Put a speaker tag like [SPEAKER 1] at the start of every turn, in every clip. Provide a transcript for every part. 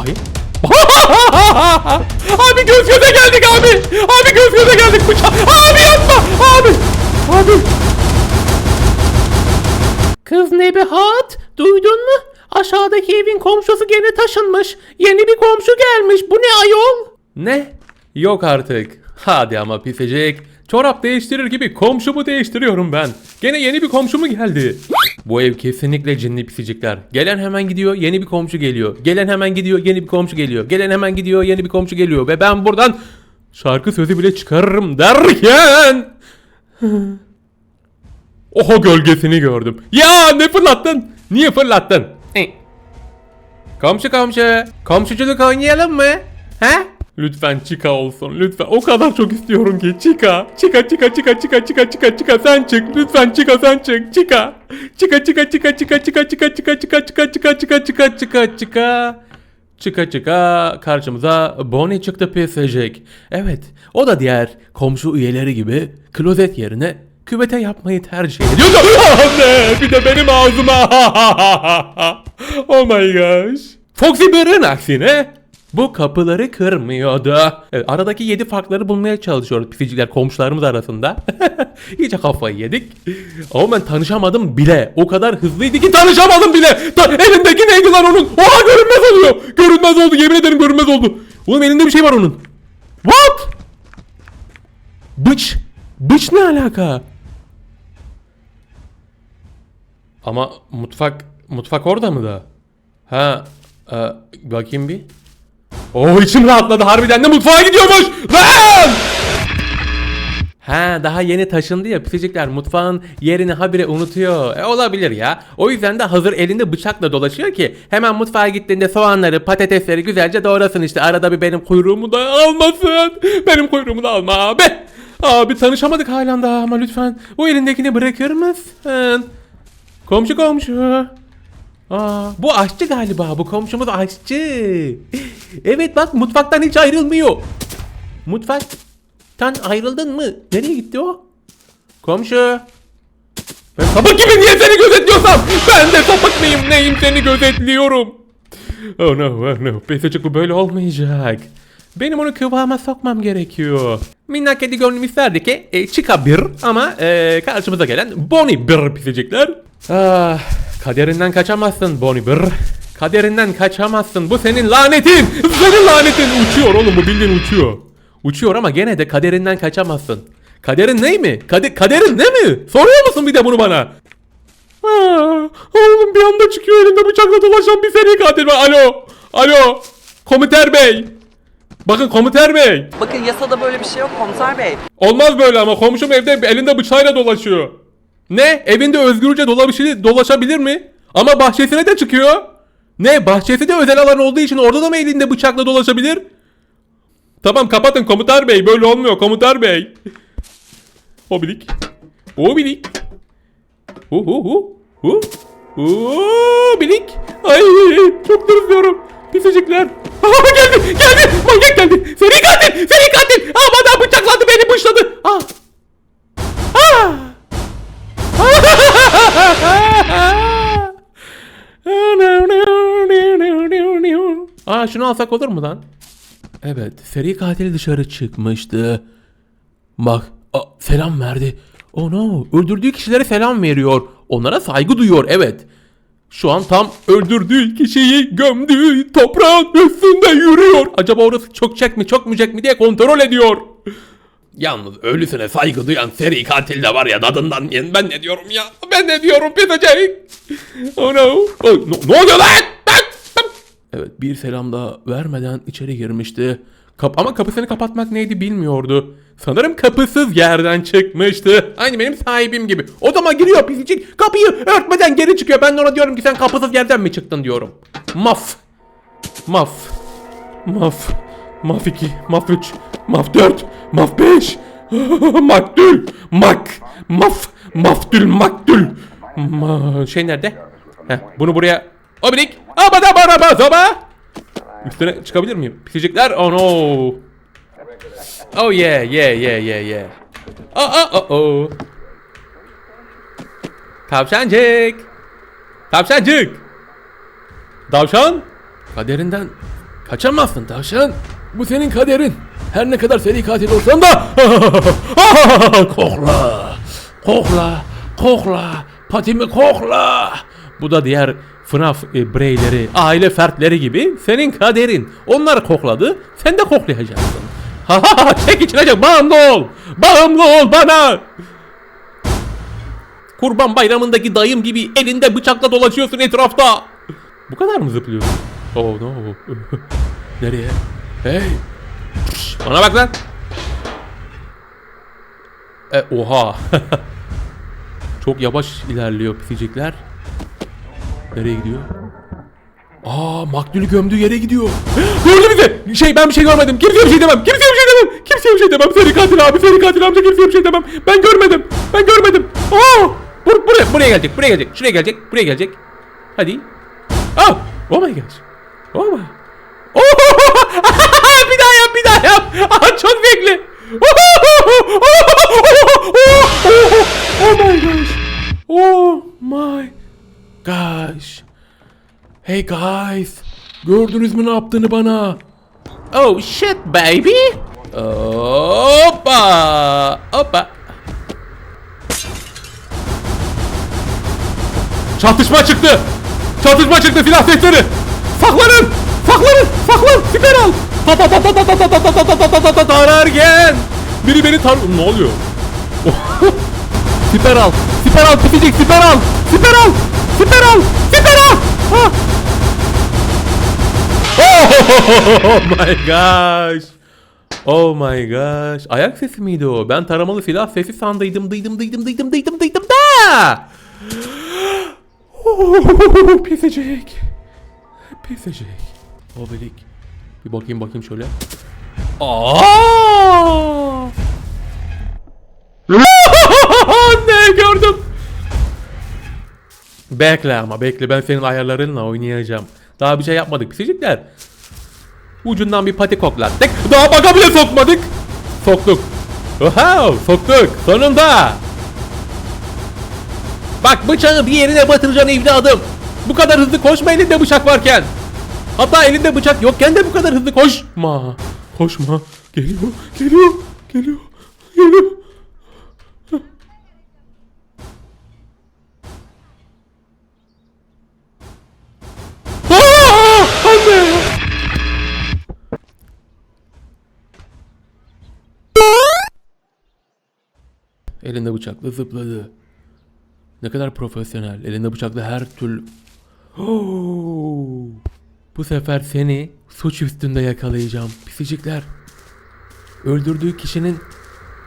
[SPEAKER 1] Bakayım. abi göz göze geldik abi. Abi göz göze geldik bıçak. Abi yapma. Abi. Abi. Kız Nebihat duydun mu? Aşağıdaki evin komşusu gene taşınmış. Yeni bir komşu gelmiş. Bu ne ayol? Ne? Yok artık. Hadi ama pisecek. Çorap değiştirir gibi komşumu değiştiriyorum ben. Gene yeni bir komşu mu geldi? Bu ev kesinlikle cinli pisicikler. Gelen hemen gidiyor, yeni bir komşu geliyor. Gelen hemen gidiyor, yeni bir komşu geliyor. Gelen hemen gidiyor, yeni bir komşu geliyor. Ve ben buradan şarkı sözü bile çıkarırım derken... Oha gölgesini gördüm. Ya ne fırlattın? Niye fırlattın? Komşu komşu. Komşuculuk oynayalım mı? He? Lütfen Chica olsun. Lütfen. O kadar çok istiyorum ki. Chica. Chica Chica Chica Chica Chica Chica Chica sen çık. Lütfen Chica sen çık. Chica. Chica Chica Chica Chica Chica Chica Chica Chica Chica Chica Chica Chica Chica Chica Çıka çıka karşımıza Bonnie çıktı pisecek. Evet o da diğer komşu üyeleri gibi klozet yerine küvete yapmayı tercih ediyor. Ah ne bir de benim ağzıma. oh my gosh. Foxy Bear'ın aksine bu kapıları kırmıyordu. Evet, aradaki yedi farkları bulmaya çalışıyoruz pisiciler komşularımız arasında. İyice kafayı yedik. Ama ben tanışamadım bile. O kadar hızlıydı ki tanışamadım bile. Ta elindeki neydi lan onun? Oha görünmez oluyor. Görünmez oldu yemin ederim görünmez oldu. Oğlum elinde bir şey var onun. What? Bıç. Bıç ne alaka? Ama mutfak mutfak orada mı da? Ha, e, bakayım bir. Oo içim rahatladı harbiden de mutfağa gidiyormuş. Lan! Ha daha yeni taşındı ya pisicikler mutfağın yerini habire unutuyor. E, olabilir ya. O yüzden de hazır elinde bıçakla dolaşıyor ki hemen mutfağa gittiğinde soğanları patatesleri güzelce doğrasın işte. Arada bir benim kuyruğumu da almasın. Benim kuyruğumu da alma abi. Abi tanışamadık halen daha ama lütfen o elindekini bırakır mısın? Komşu komşu. Aa, bu aşçı galiba. Bu komşumuz aşçı. evet bak mutfaktan hiç ayrılmıyor. Mutfaktan ayrıldın mı? Nereye gitti o? Komşu. Ben sapık gibi niye seni gözetliyorsam? Ben de sapık mıyım neyim seni gözetliyorum. Oh no, oh no. Pesecik bu böyle olmayacak. Benim onu kıvama sokmam gerekiyor. Minnak kedi gönlüm isterdi ki e, bir ama e, karşımıza gelen Bonnie bir pisecekler. Ah, kaderinden kaçamazsın Bonnie bir. Kaderinden kaçamazsın. Bu senin lanetin. Senin lanetin. Uçuyor oğlum bu bildiğin uçuyor. Uçuyor ama gene de kaderinden kaçamazsın. Kaderin ney mi? Kade kaderin ne mi? Soruyor musun bir de bunu bana? Aa, oğlum bir anda çıkıyor elinde bıçakla dolaşan bir seri katil var. Alo. Alo. Komiter bey. Bakın komiter bey.
[SPEAKER 2] Bakın yasada böyle bir şey yok komiser bey.
[SPEAKER 1] Olmaz böyle ama komşum evde elinde bıçağıyla dolaşıyor. Ne? Evinde özgürce dolaşabilir, mi? Ama bahçesine de çıkıyor. Ne? Bahçesi de özel alan olduğu için orada da mı elinde bıçakla dolaşabilir? Tamam kapatın komutar bey. Böyle olmuyor komutar bey. Obilik. Obilik. Hu hu hu. Hu. Obilik. Ay çok tırsıyorum. Pisicikler. Aa, geldi geldi. Manyak geldi. Seri katil. Seri katil. Aa bıçakladı beni bıçladı. Aa. Aa. Aa şunu alsak olur mu lan? Evet, seri katil dışarı çıkmıştı. Bak, a, selam verdi. Oh no, öldürdüğü kişilere selam veriyor. Onlara saygı duyuyor, evet. Şu an tam öldürdüğü kişiyi gömdüğü toprağın üstünde yürüyor. Acaba orası çökecek mi, çökmeyecek mi diye kontrol ediyor. Yalnız ölüsüne saygı duyan seri katil de var ya dadından yen. Ben ne diyorum ya? Ben ne diyorum bitecek? Oh no. Oh, no ne oluyor lan? Evet bir selam daha vermeden içeri girmişti. Kap ama kapısını kapatmak neydi bilmiyordu. Sanırım kapısız yerden çıkmıştı. Aynı benim sahibim gibi. Odama giriyor pisicik. Kapıyı örtmeden geri çıkıyor. Ben de ona diyorum ki sen kapısız yerden mi çıktın diyorum. Maf. Maf. Maf. Maf 2. Maf 3. Maf 4. Maf 5. Maktul. Mak. Maf. Maftül maktül. Ma şey nerede? Heh, bunu buraya. Obilik. Abada bana zoba. Üstüne çıkabilir miyim? Pisicikler. Oh no. Oh yeah yeah yeah yeah yeah. Oh oh oh oh. Tavşancık. Tavşancık. Tavşan. Kaderinden Kaçamazsın tavşan. Bu senin kaderin. Her ne kadar seri katil olsan da kokla. Kokla. Kokla. Patimi kokla. Bu da diğer FNAF e, bireyleri, aile fertleri gibi senin kaderin. Onlar kokladı, sen de koklayacaksın. Ha ha ha çek içilecek bağımlı ol. Bağımlı ol bana. Kurban bayramındaki dayım gibi elinde bıçakla dolaşıyorsun etrafta. Bu kadar mı zıplıyorsun? Oh no. Nereye? Hey. Bana bak lan. E, oha. Çok yavaş ilerliyor pisicikler. Nereye gidiyor? Aa maktulü gömdüğü yere gidiyor. Gördü bizi. Şey ben bir şey görmedim. Kimseye bir şey demem. Kimseye bir şey demem. Kimseye bir şey demem. Seri katil abi. Seri katil amca kimseye bir şey demem. Ben görmedim. Ben görmedim. Aa! Bur buraya, buraya gelecek. Buraya gelecek. Şuraya gelecek. Buraya gelecek. Hadi. Aa! Oh my gosh. Oh my. Oh! bir daha yap, bir daha yap. Aa, çok bekle. oh my gosh. Oh my gosh. Hey guys. Gördünüz mü ne yaptığını bana? Oh shit baby. Hoppa. Hoppa. Çatışma çıktı. Çatışma çıktı silah sesleri. Saklanın. Saklanın. Saklan. Siper al. Tararken. Biri beni tar... Ne oluyor? siper al. Siper al. Bitecek. Siper al. Siper al. Siper al. Siper al. Ha. Oh my gosh. Oh my gosh. Ayak sesi miydi o? Ben taramalı silah sesi sandıydım. Dıydım dıydım dıydım dıydım dıydım da. Oh, pisecek. Pisecek. Obelik. Bir bakayım bakayım şöyle. Aa! Bekle ama bekle ben senin ayarlarınla oynayacağım. Daha bir şey yapmadık pisicikler. Ucundan bir pati koklattık. Daha baka bile sokmadık. Soktuk. Wow, soktuk. Sonunda. Bak bıçağı bir yerine batıracaksın evladım. Bu kadar hızlı koşma elinde bıçak varken. Hatta elinde bıçak yokken de bu kadar hızlı koşma. Koşma. Geliyor, geliyor, geliyor, geliyor. Elinde bıçakla zıpladı. Ne kadar profesyonel. Elinde bıçakla her türlü... Oo! Bu sefer seni suç üstünde yakalayacağım. Pisicikler. Öldürdüğü kişinin...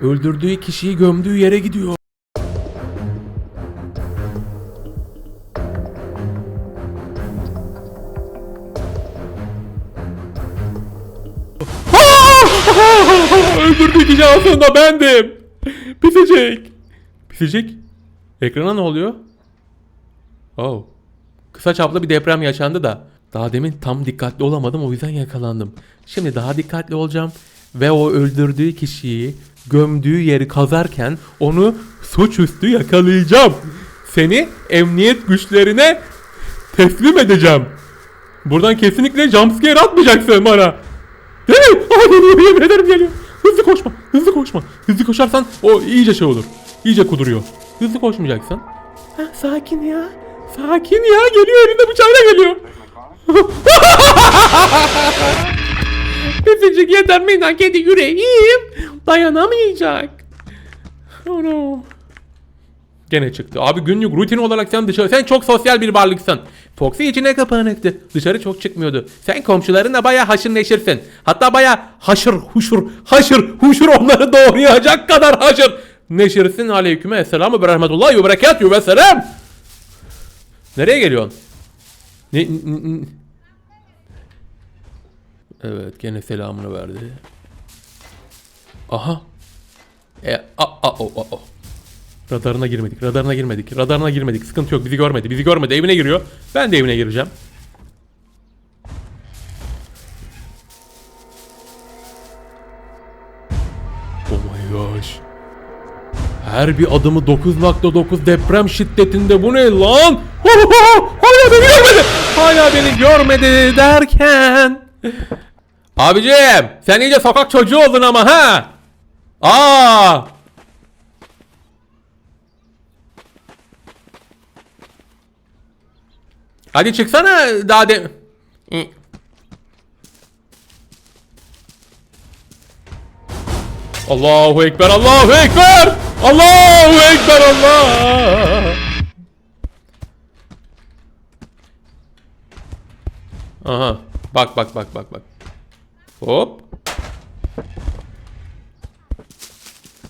[SPEAKER 1] Öldürdüğü kişiyi gömdüğü yere gidiyor. Öldürdüğü kişi aslında bendim. Pisecek. Pisecek. Ekrana ne oluyor? Oh. Kısa çaplı bir deprem yaşandı da. Daha demin tam dikkatli olamadım o yüzden yakalandım. Şimdi daha dikkatli olacağım. Ve o öldürdüğü kişiyi gömdüğü yeri kazarken onu suçüstü yakalayacağım. Seni emniyet güçlerine teslim edeceğim. Buradan kesinlikle jumpscare atmayacaksın bana. Değil mi? Aa, geliyor yemin ederim geliyor. Hızlı koşma. Hızlı koşma. Hızlı koşarsan o iyice şey olur. İyice kuduruyor. Hızlı koşmayacaksın. Ha, sakin ya. Sakin ya. Geliyor elinde bıçağıyla geliyor. Pisicik yeter meydan kedi yüreğim. Dayanamayacak. Oh no. Gene çıktı. Abi günlük rutin olarak sen dışarı... Sen çok sosyal bir varlıksın. Foxy içine kapanıktı. Dışarı çok çıkmıyordu. Sen komşularınla baya haşır neşirsin. Hatta baya haşır huşur, haşır huşur onları doğrayacak kadar haşır neşirsin. Aleyküm esselamu ve rahmetullahi ve berekatühü ve selam. Nereye geliyorsun? Ne, Evet gene selamını verdi. Aha. E, a, a, o, o, o. Radarına girmedik, radarına girmedik, radarına girmedik. Sıkıntı yok, bizi görmedi, bizi görmedi. Evine giriyor. Ben de evine gireceğim. Oh my gosh. Her bir adımı 9.9 deprem şiddetinde bu ne lan? Hala beni görmedi. Hala beni görmedi derken. Abicim sen iyice sokak çocuğu oldun ama ha. Aa! Hadi çıksana daha de... Allahu Ekber, Allahu Ekber! Allahu Ekber, Allah! Aha, bak bak bak bak bak. Hop.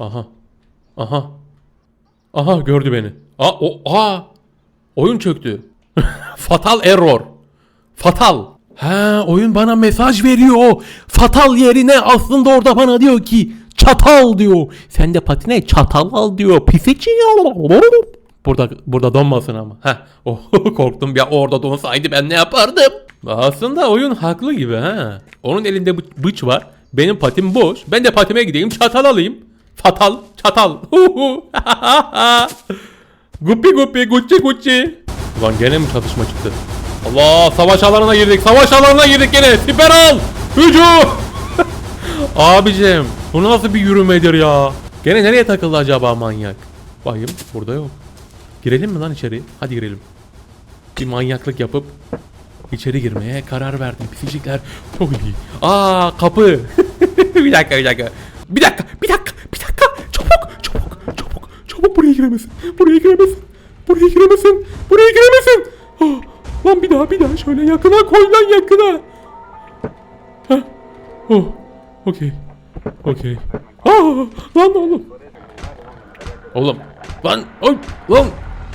[SPEAKER 1] Aha. Aha. Aha gördü beni. Aa, o, aa. Oyun çöktü. Fatal error. Fatal. Ha oyun bana mesaj veriyor. Fatal yerine aslında orada bana diyor ki çatal diyor. Sen de patine çatal al diyor. Piseci. Burada burada donmasın ama. Heh. Oh, korktum ya orada donsaydı ben ne yapardım? Aslında oyun haklı gibi ha. Onun elinde bı- bıç var. Benim patim boş. Ben de patime gideyim çatal alayım. Fatal çatal. Guppi guppi gucci gucci. Ulan gene mi çatışma çıktı? Allah savaş alanına girdik. Savaş alanına girdik gene. Siper al. Hücum. Abicim bu nasıl bir yürümedir ya? Gene nereye takıldı acaba manyak? Bakayım burada yok. Girelim mi lan içeri? Hadi girelim. Bir manyaklık yapıp içeri girmeye karar verdim. Pisicikler çok iyi. Aa kapı. bir dakika bir dakika. Bir dakika bir dakika bir dakika. Çabuk çabuk çabuk çabuk buraya giremesin. Buraya giremesin. Buraya giremesin. Buraya giremesin. Ah, lan bir daha bir daha şöyle yakına koy lan yakına. Heh. Oh. Okey. Okey. Aa, lan oğlum. Oğlum. Lan. Oy, lan.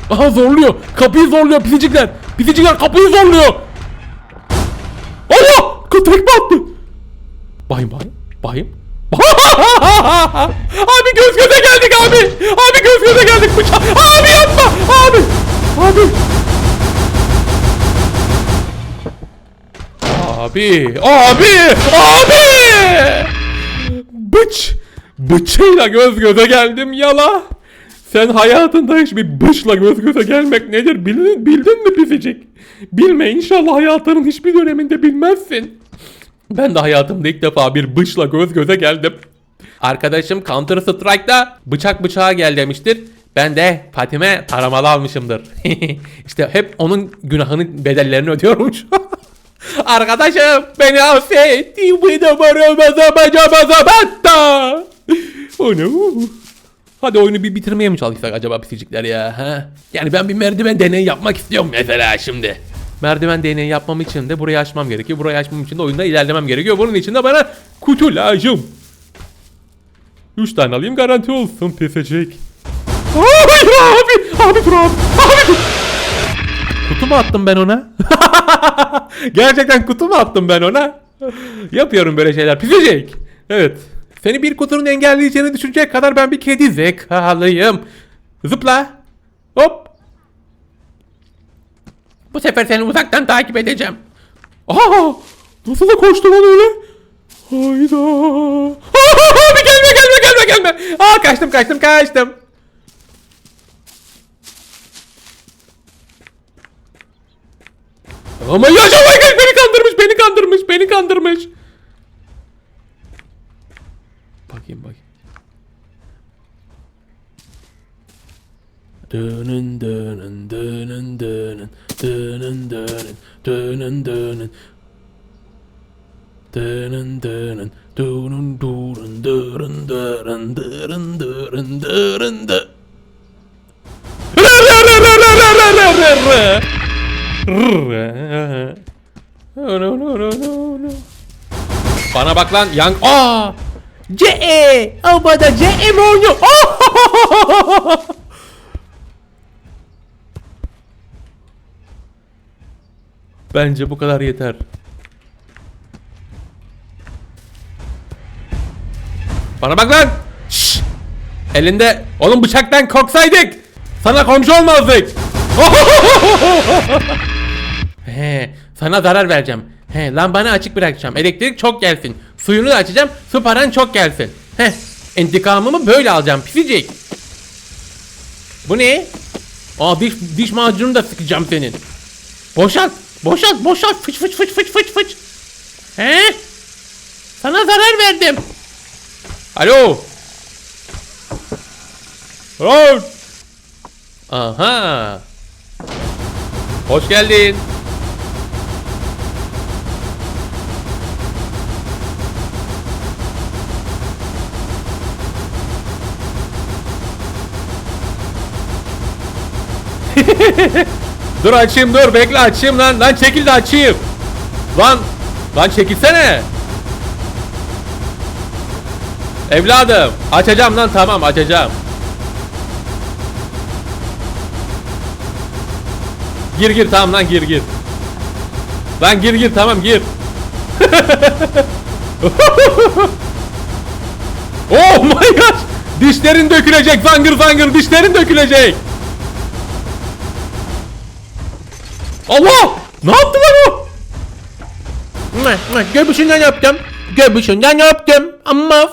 [SPEAKER 1] Aha zorluyor. Kapıyı zorluyor pisicikler. Pisicikler kapıyı zorluyor. Allah! Tekme attı. Bayım bayım. Bayım. abi göz göze geldik abi. Abi göz göze geldik bıçak. Abi yapma. Abi. Abi. Abi. Abi. Abi. Bıç. Bıçıyla göz göze geldim yala. Sen hayatında hiç bir bıçla göz göze gelmek nedir bildin, bildin mi pisicik? Bilme inşallah hayatının hiçbir döneminde bilmezsin. Ben de hayatımda ilk defa bir bıçla göz göze geldim. Arkadaşım Counter Strike'da bıçak bıçağa gel demiştir. Ben de Fatime taramalı almışımdır. işte hep onun günahının bedellerini ödüyormuş. Arkadaşım beni affet. Oh no. Hadi oyunu bir bitirmeye mi çalışsak acaba pisicikler ya? Ha? Yani ben bir merdiven deneyi yapmak istiyorum mesela şimdi. Merdiven deneyi yapmam için de burayı açmam gerekiyor. Burayı açmam için de oyunda ilerlemem gerekiyor. Bunun için de bana kutu lazım. 3 tane alayım garanti olsun pisicik. Hayır abi! Abi dur abi! Abi dur! Kutu mu attım ben ona? Gerçekten kutu mu attım ben ona? Yapıyorum böyle şeyler. Pisicik. Evet. Seni bir kutunun engelleyeceğini düşünecek kadar ben bir kedi zekalıyım. Zıpla. Hop. Bu sefer seni uzaktan takip edeceğim. Aa! Nasıl da koştu lan öyle? Hayda. Aa, bir gelme gelme gelme gelme. Aa kaçtım kaçtım kaçtım. Ama yaşa bak beni kandırmış beni kandırmış beni kandırmış. Bakayım bakayım. Dönün dönün dönün dönün dönün dönün dönün dönün Dönün dönün dönün dönün dönün dönün dönün dönün dönün dönün No no no no no Bana bak lan yan aa CE Abada CE mi oynuyor? Bence bu kadar yeter. Bana bak lan! Şşş! Elinde oğlum bıçaktan korksaydık sana komşu olmazdık. He, sana zarar vereceğim. He, lambanı açık bırakacağım. Elektrik çok gelsin. Suyunu da açacağım. Su paran çok gelsin. He, intikamımı böyle alacağım pisicik. Bu ne? Aa diş, diş macunu da sıkacağım senin. Boşalt, boşalt, boşalt. Fıç fıç fıç fıç fıç fıç. He? Sana zarar verdim. Alo. Alo. Aha. Hoş geldin. Dur açayım dur bekle açayım lan lan çekil de açayım. Lan lan çekilsene. Evladım açacağım lan tamam açacağım. Gir gir tamam lan gir gir. Lan gir gir tamam gir. oh my god. Dişlerin dökülecek zangır zangır dişlerin dökülecek. Allah! Ne yaptı lan o? Göbüşünden yaptım. Göbüşünden yaptım. Ama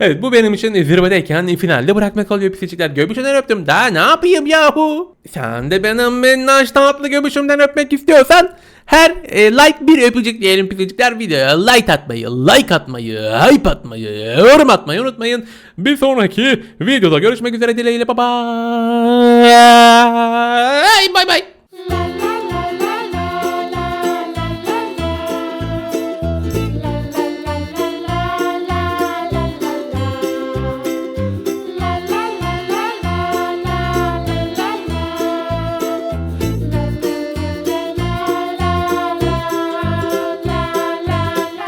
[SPEAKER 1] evet bu benim için zirvedeyken finalde bırakmak oluyor pisicikler. Göbüşünden öptüm. Daha ne yapayım yahu? Sen de benim minnaş tatlı göbüşümden öpmek istiyorsan her e, like bir öpücük diyelim pisicikler videoya like atmayı, like atmayı, hype atmayı, yorum atmayı unutmayın. Bir sonraki videoda görüşmek üzere dileğiyle baba. Bay bay.